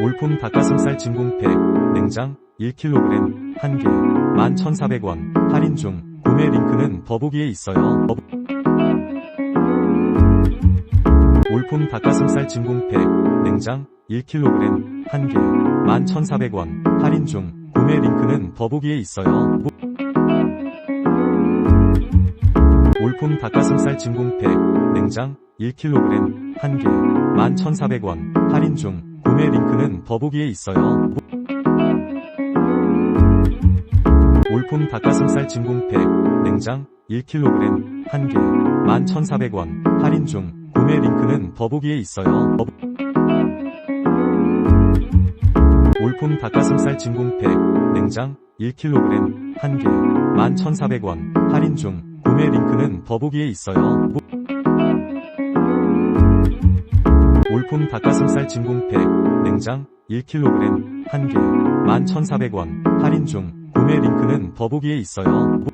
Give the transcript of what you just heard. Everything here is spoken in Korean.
올품 닭가슴살 진공팩, 냉장, 1kg, 1개, 11,400원, 할인 중, 구매 링크는 더보기에 있어요. 올품 닭가슴살 진공팩, 냉장, 1kg, 1개, 11,400원, 할인 중, 구매 링크는 더보기에 있어요. 올품 닭가슴살 진공팩, 냉장, 1kg, 1개, 11,400원, 할인 중, 구매 링크는 더보기에 있어요. 올품 닭가슴살 진공팩, 냉장, 1kg, 1개, 11,400원, 할인 중, 구매 링크는 더보기에 있어요. 올품 닭가슴살 진공팩, 냉장, 1kg, 1개, 11,400원, 할인 중, 구매 링크는 더보기에 있어요. 올품 닭가슴살 진공팩, 냉장, 1kg, 1개, 11,400원, 할인 중, 구매 링크는 더보기에 있어요.